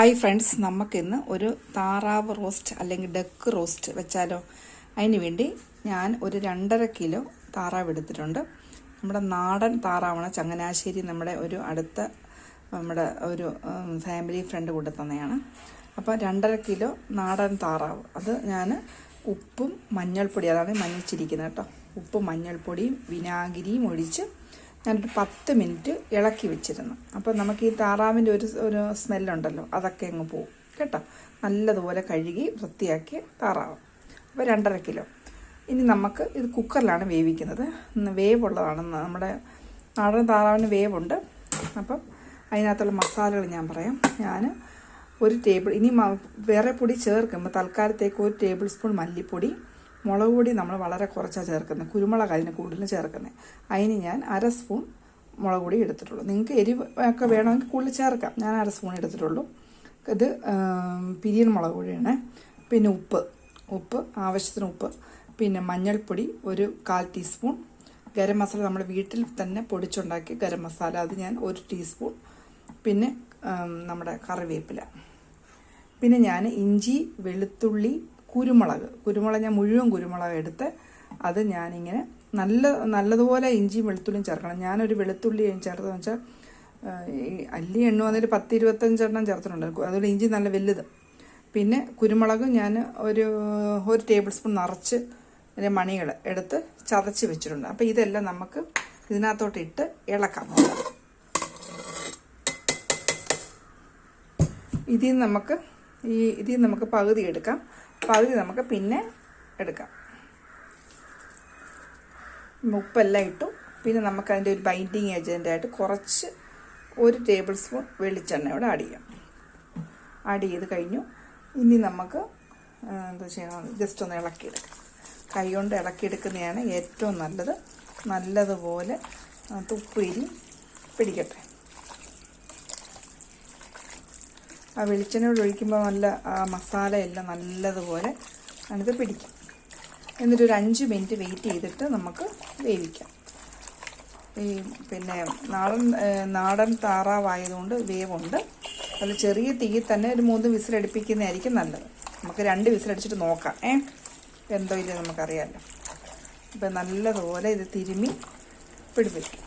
Hi friends നമുക്കിന്ന് ഒരു താറാവ് റോസ്റ്റ് അല്ലെങ്കിൽ ഡക്ക് റോസ്റ്റ് വെച്ചാലോ? അതിന് വേണ്ടി ഞാൻ ഒരു രണ്ടര കിലോ താറാവ് എടുത്തിട്ടുണ്ട്. നമ്മുടെ നാടൻ താറാവാണ് ചങ്ങനാശ്ശേരി നമ്മുടെ ഒരു അടുത്ത നമ്മുടെ ഒരു ഫാമിലി ഫ്രണ്ട് കൊണ്ടു തന്നെയാണ്. അപ്പോൾ രണ്ടര കിലോ നാടൻ താറാവ്. അത് ഞാൻ ഉപ്പും മഞ്ഞൾപ്പൊടി അതാണ് മഞ്ഞച്ചിരിക്കുന്നത് കേട്ടോ. ഉപ്പും മഞ്ഞൾപ്പൊടിയും വിനാഗിരിയും ഒഴിച്ച് ഞാനൊരു പത്ത് മിനിറ്റ് ഇളക്കി വെച്ചിരുന്നു. അപ്പോൾ നമുക്ക് ഈ താറാവിന്റെ ഒരു ഒരു സ്മെല്ലുണ്ടല്ലോ അതൊക്കെ അങ്ങ് പോവും. കേട്ടോ? നല്ലതുപോലെ കഴുകി വൃത്തിയാക്കി താറാവ്. അപ്പോൾ രണ്ടര കിലോ. ഇനി നമുക്ക് ഇത് കുക്കറിലാണ് വേവിക്കുന്നത്. വേവ് വേവുള്ളതാണ് നമ്മുടെ നാടൻ താറാവിന് വേവുണ്ട്. അപ്പം അതിനകത്തുള്ള മസാലകൾ ഞാൻ പറയാം. ഞാൻ ഒരു ടേബിൾ ഇനി വേറെ പൊടി ചേർക്കുമ്പോൾ തൽക്കാലത്തേക്ക് ഒരു ടേബിൾ സ്പൂൺ മല്ലിപ്പൊടി മുളക് പൊടി നമ്മൾ വളരെ കുറച്ചാണ് ചേർക്കുന്നത്. കുരുമുളക് അതിന് കൂടുതൽ ചേർക്കുന്നത്. അതിന് ഞാൻ അര സ്പൂൺ മുളക് പൊടി എടുത്തിട്ടുള്ളൂ. നിങ്ങൾക്ക് എരിവ് ഒക്കെ വേണമെങ്കിൽ കൂടുതൽ ചേർക്കാം. ഞാൻ അര സ്പൂൺ എടുത്തിട്ടുള്ളൂ. ഇത് പിരിയൻ മുളക് പൊടിയാണ്. പിന്നെ ഉപ്പ്. ഉപ്പ് ആവശ്യത്തിന് ഉപ്പ്. പിന്നെ മഞ്ഞൾപ്പൊടി ഒരു കാൽ ടീസ്പൂൺ. ഗരം മസാല നമ്മൾ വീട്ടിൽ തന്നെ പൊടിച്ചുണ്ടാക്കി ഗരം മസാല. അത് ഞാൻ ഒരു ടീസ്പൂൺ. പിന്നെ നമ്മുടെ കറിവേപ്പില. പിന്നെ ഞാൻ ഇഞ്ചി വെളുത്തുള്ളി കുരുമുളക്. കുരുമുളക് ഞാൻ മുഴുവൻ കുരുമുളക് എടുത്ത് അത് ഞാനിങ്ങനെ നല്ല നല്ലതുപോലെ ഇഞ്ചിയും വെളുത്തുള്ളിയും ചേർക്കണം. ഞാനൊരു വെളുത്തുള്ളി ചേർത്തതെന്ന് വെച്ചാൽ അല്ലി എണ്ണ വന്നിട്ട് പത്ത് ഇരുപത്തഞ്ചെണ്ണം ചേർത്തിട്ടുണ്ട്. അതുപോലെ ഇഞ്ചി നല്ല വലുത്. പിന്നെ കുരുമുളക് ഞാൻ ഒരു ഒരു ടേബിൾ സ്പൂൺ നിറച്ച് മണികൾ എടുത്ത് ചതച്ച് വെച്ചിട്ടുണ്ട്. അപ്പോൾ ഇതെല്ലാം നമുക്ക് ഇതിനകത്തോട്ട് ഇട്ട് ഇളക്കാം. ഇതിൽ നമുക്ക് ഈ ഇതിൽ നമുക്ക് പകുതി എടുക്കാം. പകുതി നമുക്ക് പിന്നെ എടുക്കാം. ഉപ്പെല്ലാം ഇട്ടു. പിന്നെ നമുക്കതിന്റെ ഒരു ബൈൻഡിങ് ഏജന്റായിട്ട് കുറച്ച് ഒരു ടേബിൾ സ്പൂൺ വെളിച്ചെണ്ണ ഇവിടെ ആഡ് ചെയ്യാം. ആഡ് ചെയ്ത് കഴിഞ്ഞു. ഇനി നമുക്ക് എന്താ ചെയ്യണം ജസ്റ്റ് ഒന്ന് ഇളക്കിയെടുക്കാം. കൈ കൊണ്ട് ഇളക്കിയെടുക്കുന്നതാണ് ഏറ്റവും നല്ലത്. നല്ലതുപോലെ തുപ്പേരി പിടിക്കട്ടെ. ആ വെളിച്ചെണ്ണയോട് ഒഴിക്കുമ്പോൾ നല്ല ആ മസാലയെല്ലാം നല്ലതുപോലെ നമുക്ക് പിടിക്കും. എന്നിട്ട് ഒരു അഞ്ച് മിനിറ്റ് വെയിറ്റ് ചെയ്തിട്ട് നമുക്ക് വേവിക്കാം. ഈ പിന്നെ നാടൻ നാടൻ താറാവായതുകൊണ്ട് വേവുണ്ട്. അത് ചെറിയ തീയിൽ തന്നെ ഒരു മൂന്ന് വിസിലടിപ്പിക്കുന്നതായിരിക്കും നല്ലത്. നമുക്ക് രണ്ട് വിസിലടിച്ചിട്ട് നോക്കാം. ഏ എന്തോ ഇല്ല നമുക്കറിയാമല്ലോ ഇപ്പം നല്ലതുപോലെ ഇത് തിരുമ്മി പിടിപ്പിക്കും.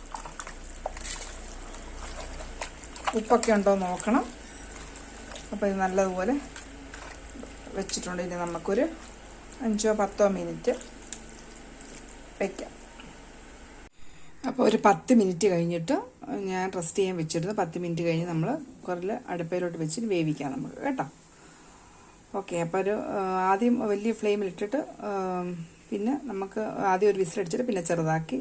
ഉപ്പൊക്കെ ഉണ്ടോ നോക്കണം. അപ്പോൾ ഇത് നല്ലതുപോലെ വെച്ചിട്ടുണ്ട്. ഇനി നമുക്കൊരു അഞ്ചോ പത്തോ മിനിറ്റ് വയ്ക്കാം അപ്പോൾ ഒരു പത്ത് മിനിറ്റ് കഴിഞ്ഞിട്ട് ഞാൻ റെസ്റ്റ് ചെയ്യാൻ വെച്ചിരുന്നു. പത്ത് മിനിറ്റ് കഴിഞ്ഞ് നമ്മൾ കുറൽ അടുപ്പയിലോട്ട് വെച്ചിട്ട് വേവിക്കാം നമുക്ക് കേട്ടോ? ഓക്കെ അപ്പോൾ ഒരു ആദ്യം വലിയ ഫ്ലെയിമിലിട്ടിട്ട് പിന്നെ നമുക്ക് ആദ്യം ഒരു വിസിലടിച്ചിട്ട് പിന്നെ ചെറുതാക്കി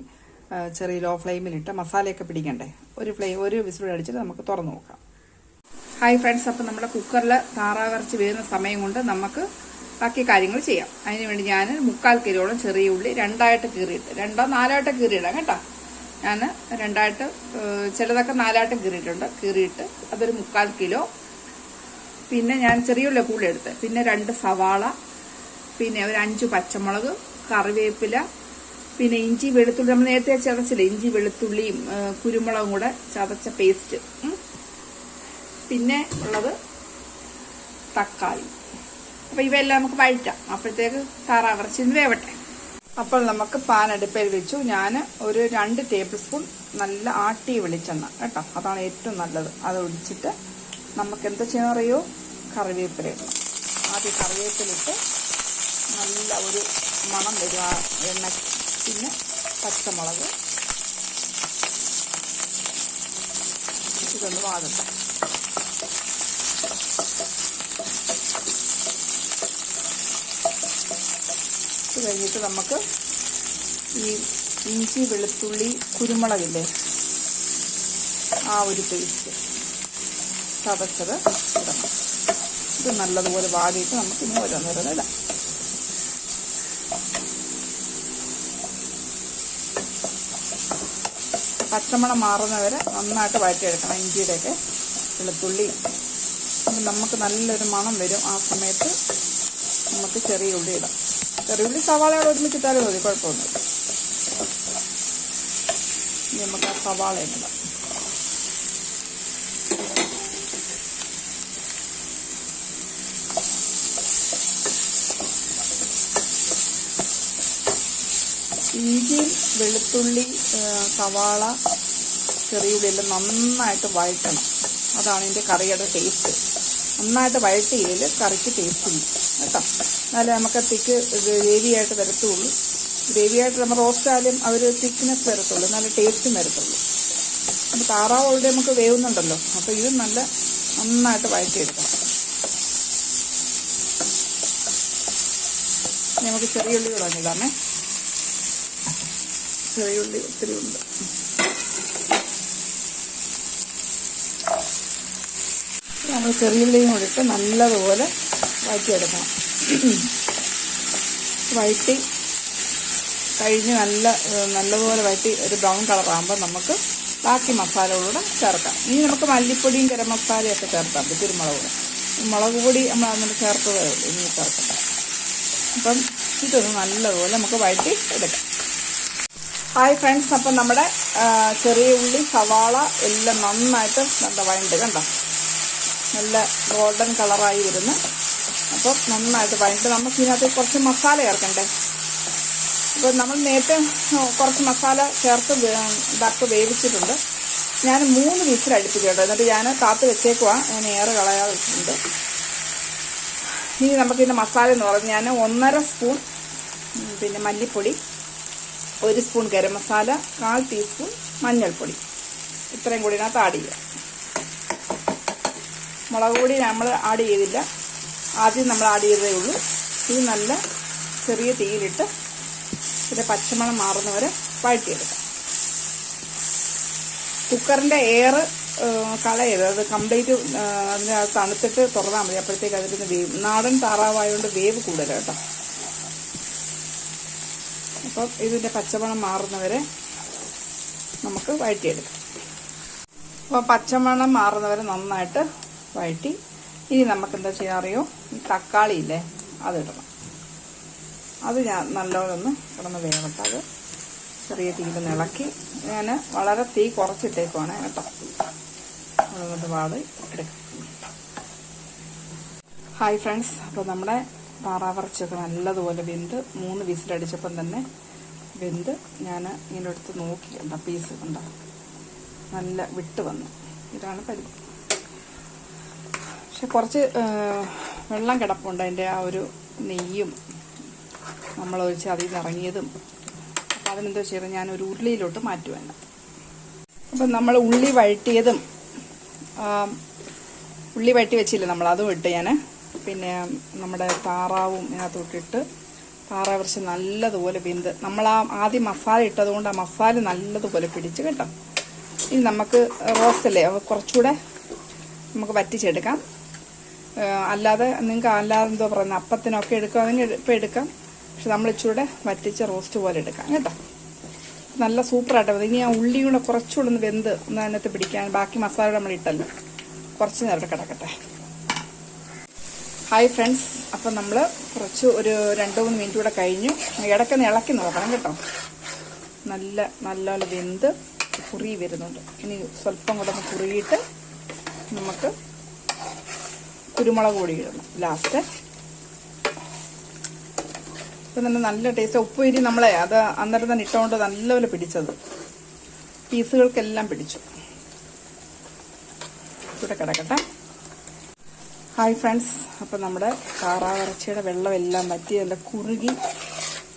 ചെറിയ ലോ ഫ്ലെയിമിലിട്ട് മസാലയൊക്കെ പിടിക്കണ്ടേ? ഒരു ഫ്ലെയിം ഒരു വിസിലടിച്ചിട്ട് നമുക്ക് തുറന്ന് നോക്കാം. ഹായ് ഫ്രണ്ട്സ് അപ്പോൾ നമ്മുടെ കുക്കറിൽ താറാവിറച്ചി വേകുന്ന സമയം കൊണ്ട് നമുക്ക് ബാക്കി കാര്യങ്ങൾ ചെയ്യാം. അതിനുവേണ്ടി ഞാൻ മുക്കാൽ കിലോളം ചെറിയ ഉള്ളി രണ്ടായിട്ട് കീറിയിട്ട് രണ്ടോ നാലായിട്ട് കീറിയിടാം കേട്ടോ. ഞാൻ രണ്ടായിട്ട് ചിലതൊക്കെ നാലായിട്ട് കീറിയിട്ടുണ്ട്. കീറിയിട്ട് അതൊരു മുക്കാൽ കിലോ. പിന്നെ ഞാൻ ചെറിയ ഉള്ളി കൂടി എടുത്ത് പിന്നെ രണ്ട് സവാള പിന്നെ ഒരു അഞ്ച് പച്ചമുളക് കറിവേപ്പില പിന്നെ ഇഞ്ചി വെളുത്തുള്ളി. നമ്മൾ നേരത്തെ ചതച്ചില്ല? ഇഞ്ചി വെളുത്തുള്ളിയും കുരുമുളകും കൂടെ ചതച്ച പേസ്റ്റ്. പിന്നെ ഉള്ളത് തക്കാളി. അപ്പോൾ ഇവയെല്ലാം നമുക്ക് വഴറ്റാം. അപ്പോഴത്തേക്ക് താറാവിറച്ചിന്ന് വേവട്ടെ. അപ്പോൾ നമുക്ക് പാൻ അടുപ്പയിൽ വെച്ചു. ഞാൻ ഒരു രണ്ട് ടേബിൾ സ്പൂൺ നല്ല ആട്ടി വെളിച്ചെണ്ണ കേട്ടോ. അതാണ് ഏറ്റവും നല്ലത്. അത് ഒഴിച്ചിട്ട് നമുക്ക് എന്താ ചെയ്യാൻ അറിയോ? കറിവേപ്പില ഇടണം. ആദ്യം കറിവേപ്പിലിട്ട് നല്ല ഒരു മണം വരും ആ എണ്ണ. പിന്നെ പച്ചമുളക്. ഇതൊന്ന് വാടട്ടെ. ഇത് കഴിഞ്ഞിട്ട് നമുക്ക് ഈ ഇഞ്ചി വെളുത്തുള്ളി കുരുമുളകില്ലേ ആ ഒരു പേസ്റ്റ് ചതച്ചത് ഇടണം. ഇത് നല്ലതുപോലെ വാടിയിട്ട് നമുക്ക് ഇനി ഓരോന്നോരോന്ന് ഇടാം. പച്ചമണം മാറുന്നവരെ നന്നായിട്ട് വഴറ്റിയെടുക്കണം ഇഞ്ചിയുടെയൊക്കെ വെളുത്തുള്ളി. നമുക്ക് നല്ലൊരു മണം വരും ആ സമയത്ത് നമുക്ക് ചെറിയ ഉള്ളി ഇടാം. ഉള്ളി സവാള ഒരുമിച്ചിട്ടാലും മതി കുഴപ്പമൊന്നും നമുക്ക് ആ സവാള ഇടാം വെളുത്തുള്ളി സവാള ചെറിയുള്ളിയെല്ലാം നന്നായിട്ട് വഴറ്റണം. അതാണ് ഇതിന്റെ കറിയുടെ ടേസ്റ്റ് നന്നായിട്ട് വഴറ്റിയില്ലെങ്കിൽ കറിക്ക് ടേസ്റ്റ് ഇല്ല. കേട്ടോ? എന്നാലേ നമുക്ക് തിക്ക് ഗ്രേവിയായിട്ട് വരത്തുള്ളൂ. ഗ്രേവിയായിട്ട് നമ്മൾ റോസ്റ്റ് ആയാലും അവർ തിക്നെസ് വരത്തുള്ളൂ. നല്ല ടേസ്റ്റും വരത്തുള്ളൂ. അപ്പോൾ താറാവ് ഓൾറെഡി നമുക്ക് വേവുന്നുണ്ടല്ലോ. അപ്പോൾ ഇത് നല്ല നന്നായിട്ട് വഴറ്റിയെടുക്കണം. നമുക്ക് ചെറിയ ഉള്ളി ഇടാമേ. ചെറിയ ഉള്ളി ഒത്തിരി ഉണ്ട്. നമ്മൾ ചെറിയ ഉള്ളിയും കൂടി ഇട്ട് നല്ലതുപോലെ വഴറ്റിയെടുക്കണം. വഴറ്റി കഴിഞ്ഞ് നല്ല നല്ലപോലെ വഴറ്റി ഒരു ബ്രൗൺ കളറാകുമ്പോൾ നമുക്ക് ബാക്കി മസാലകളൂടെ ചേർക്കാം. ഇനി നമുക്ക് മല്ലിപ്പൊടിയും ഗരം മസാലയും ഒക്കെ ചേർത്താം മതി കുരുമുളക് കൂടെ മുളക് പൊടി നമ്മൾ അങ്ങനെ ചേർത്തതേ ഉള്ളൂ ഇനി ചേർക്കട്ടെ. അപ്പം ഇതൊന്ന് നല്ലതുപോലെ നമുക്ക് വഴറ്റി എടുക്കാം. ഹായ് ഫ്രണ്ട്സ് അപ്പം നമ്മുടെ ചെറിയ ഉള്ളി സവാള എല്ലാം നന്നായിട്ട് നല്ല വഴണ്ട് കണ്ടോ? നല്ല ഗോൾഡൻ കളറായി വരുന്നു അപ്പം നന്നായിട്ട് വഴണ്ട്. നമുക്ക് ഇതിനകത്ത് കുറച്ച് മസാല ചേർക്കണ്ടേ? അപ്പോൾ നമ്മൾ നേരത്തെ കുറച്ച് മസാല ചേർത്ത് വേ- വേവിച്ചിട്ടുണ്ട്. ഞാൻ മൂന്ന് വിസിൽ കേട്ടോ. എന്നിട്ട് ഞാൻ കാത്ത് വെച്ചേക്കുവാ. ഞാൻ ഏറെ കളയാതെ വെച്ചിട്ടുണ്ട് ഇനി നമുക്കിതിന്റെ മസാല എന്ന് പറഞ്ഞാൽ ഞാൻ ഒന്നര സ്പൂൺ പിന്നെ മല്ലിപ്പൊടി ഒരു സ്പൂൺ ഗരം മസാല കാൽ ടീസ്പൂൺ മഞ്ഞൾപ്പൊടി. ഇത്രയും കൂടി ഇതിനകത്ത് ആഡ് ചെയ്യുക മുളക് പൊടി നമ്മൾ ആഡ് ചെയ്തില്ല. ആദ്യം നമ്മൾ ആഡ് ചെയ്തതേ ഉള്ളൂ. ഇത് നല്ല ചെറിയ തീയിലിട്ട് ഇതിന്റെ പച്ചമണം മാറുന്നവരെ വഴറ്റിയെടുക്കാം. കുക്കറിന്റെ എയർ കളയരുത്. അത് കംപ്ലീറ്റ് അതിനെ അത് തണുത്തിട്ട് തുറന്നാൽ മതി. അപ്പോഴത്തേക്ക് അതിന് വേവ്. നാടൻ താറാവായതുകൊണ്ട് വേവ് കൂടുതൽ കേട്ടോ. അപ്പം ഇതിന്റെ പച്ചമണം മാറുന്നവരെ നമുക്ക് വഴറ്റിയെടുക്കാം. അപ്പോൾ പച്ചമണം മാറുന്നവരെ നന്നായിട്ട് വഴറ്റി ഇനി നമുക്ക് എന്താ ചെയ്യാൻ അറിയോ? തക്കാളി ഇല്ലേ അതിടണം. അത് ഞാൻ നല്ലോണമൊന്ന് കിടന്ന് വേവട്ടെ. അത് ചെറിയ തീയിൽ ഇളക്കി. ഞാൻ വളരെ തീ കുറച്ചിട്ടേക്കുവാണ് കേട്ടോ. അതുകൊണ്ട് വാട് എടുക്കാം. Hi friends. അപ്പോൾ നമ്മുടെ താറാവറച്ചൊക്കെ നല്ലതുപോലെ വെന്ത് മൂന്ന് വിസിലടിച്ചപ്പം തന്നെ വെന്ത് ഞാൻ ഇങ്ങനെ എടുത്ത് നോക്കി കണ്ട പീസ് കണ്ട? നല്ല വിട്ട് വന്നു. ഇതാണ് പരിധി പക്ഷെ കുറച്ച് വെള്ളം കിടപ്പുണ്ട് അതിന്റെ ആ ഒരു നെയ്യും നമ്മൾ ഒഴിച്ച് അതിൽ നിന്ന് ഇറങ്ങിയതും. അപ്പോൾ അതിനെന്തോ ചെയ്യണം ഞാൻ ഒരു ഉരുളിയിലോട്ട് മാറ്റുവാണ്. അപ്പം നമ്മൾ ഉള്ളി വഴറ്റിയതും ഉള്ളി വഴറ്റി വെച്ചില്ല നമ്മൾ? അതും ഇട്ട് ഞാൻ. പിന്നെ നമ്മുടെ താറാവും ഇതിനകത്തോട്ടിട്ട് താറാവ് കുറച്ച് നല്ലതുപോലെ വെന്ത്. നമ്മൾ ആ ആദ്യം മസാല ഇട്ടതുകൊണ്ട് ആ മസാല നല്ലതുപോലെ പിടിച്ച് കേട്ടോ. ഇനി നമുക്ക് റോസ്റ്റല്ലേ അപ്പോൾ കുറച്ചുകൂടെ നമുക്ക് വറ്റിച്ചെടുക്കാം. അല്ലാതെ നിങ്ങൾക്ക് അല്ലാതെ എന്തോ പറയുന്നത് അപ്പത്തിനൊക്കെ എടുക്കുകയാണെങ്കിൽ ഇപ്പം എടുക്കാം. പക്ഷെ നമ്മൾ ഇച്ചിരൂടെ വറ്റിച്ച റോസ്റ്റ് പോലെ എടുക്കാം കേട്ടോ. നല്ല സൂപ്പറായിട്ട് വരും ഇനി ആ ഉള്ളിയും കൂടെ കുറച്ചുകൂടെ ഒന്ന് വെന്ത് ഒന്ന് അതിനകത്ത് പിടിക്കാൻ ബാക്കി മസാല നമ്മൾ ഇട്ടല്ലോ. കുറച്ച് നേരം കിടക്കട്ടെ. ഹായ് ഫ്രണ്ട്സ് അപ്പം നമ്മൾ കുറച്ച് ഒരു രണ്ട് മൂന്ന് മിനിറ്റ് കൂടെ കഴിഞ്ഞു. ഇടയ്ക്കൊന്ന് ഇളക്കി നോക്കണം കേട്ടോ. നല്ല നല്ലപോലെ വെന്ത് കുറി വരുന്നുണ്ട്. ഇനി സ്വല്പം കൂടെ ഒന്ന് കുറിയിട്ട് നമുക്ക് കുരുമുളക് പൊടി ഇടണം ലാസ്റ്റ് ഇപ്പം തന്നെ നല്ല ടേസ്റ്റ് ഉപ്പ് ഇരി നമ്മളെ അത് അന്നേരം തന്നെ ഇട്ടുകൊണ്ട് നല്ലപോലെ പിടിച്ചത്. പീസുകൾക്കെല്ലാം പിടിച്ചു. ഇവിടെ കിടക്കട്ടെ. ഹായ് ഫ്രണ്ട്സ് അപ്പം നമ്മുടെ താറാവിറച്ചിയുടെ വെള്ളമെല്ലാം വറ്റി നല്ല കുറുകി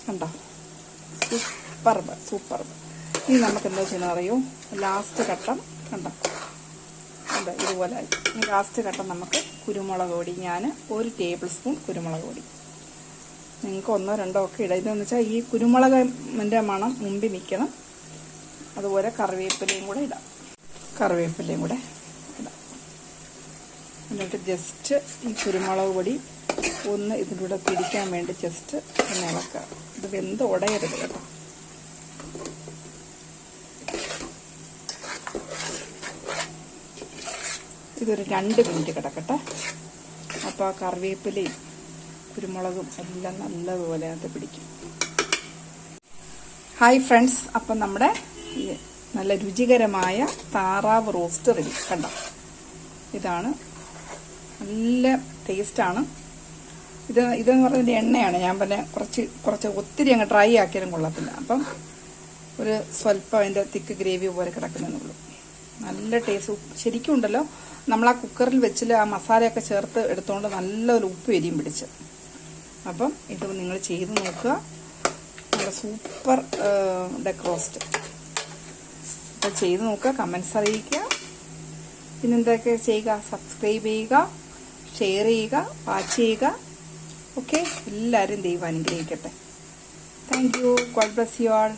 കണ്ടോ? Superb superb. ഇനി നമുക്ക് എന്താ ചെയ്യണമെന്നറിയോ ലാസ്റ്റ് ഘട്ടം കണ്ടോ? കണ്ടോ ഇതുപോലെ. ഇനി ലാസ്റ്റ് ഘട്ടം നമുക്ക് കുരുമുളക് പൊടി. ഞാൻ ഒരു ടേബിൾ സ്പൂൺ കുരുമുളക് പൊടി. നിങ്ങൾക്ക് ഒന്നോ രണ്ടോ ഒക്കെ ഇടാം. ഇതെന്ന് വെച്ചാൽ ഈ കുരുമുളകിന്റെ മണം മുമ്പിൽ നിൽക്കണം. അതുപോലെ കറിവേപ്പിലയും കൂടെ ഇടാം. കറിവേപ്പിലയും കൂടെ ഇടാം. എന്നിട്ട് ജസ്റ്റ് ഈ കുരുമുളക് പൊടി ഒന്ന് ഇതിലൂടെ പിടിക്കാൻ വേണ്ടി ജസ്റ്റ് ഒന്ന് ഇളക്കുക. ഇത് വെന്ത് ഉടയരുത് കേട്ടോ. ഇതൊരു രണ്ട് മിനിറ്റ് കിടക്കട്ടെ. അപ്പോൾ ആ കറിവേപ്പിലയും കുരുമുളകും എല്ലാം നല്ലതുപോലെ അത് പിടിക്കും. ഹായ് ഫ്രണ്ട്സ് അപ്പം നമ്മുടെ നല്ല രുചികരമായ താറാവ് റോസ്റ്റ് റെഡി കണ്ടോ? ഇതാണ്. നല്ല ടേസ്റ്റാണ് ഇത് ഇതെന്ന് പറഞ്ഞതിന്റെ എണ്ണയാണ്. ഞാൻ പിന്നെ കുറച്ച് കുറച്ച് ഒത്തിരി അങ്ങ് ഡ്രൈ ആക്കിയാലും കൊള്ളത്തില്ല. അപ്പം ഒരു സ്വല്പം അതിന്റെ തിക്ക് ഗ്രേവി പോലെ കിടക്കുന്നുള്ളൂ നല്ല ടേസ്റ്റ് ശരിക്കും ഉണ്ടല്ലോ നമ്മൾ ആ കുക്കറിൽ വെച്ചിൽ ആ മസാലയൊക്കെ ചേർത്ത് എടുത്തുകൊണ്ട് നല്ലൊരു ഉപ്പ് എരിയും പിടിച്ച്. അപ്പം ഇത് നിങ്ങൾ ചെയ്ത് നോക്കുക. നല്ല സൂപ്പർ ഡെക്കറോസ്റ്റ് അപ്പം ചെയ്ത് നോക്കുക കമൻസ് അറിയിക്കുക. പിന്നെന്തൊക്കെ ചെയ്യുക? സബ്സ്ക്രൈബ് ചെയ്യുക ഷെയർ ചെയ്യുക വാച്ച് ചെയ്യുക. ഓക്കെ എല്ലാവരും ദൈവം അനുഗ്രഹിക്കട്ടെ. Thank you God bless you all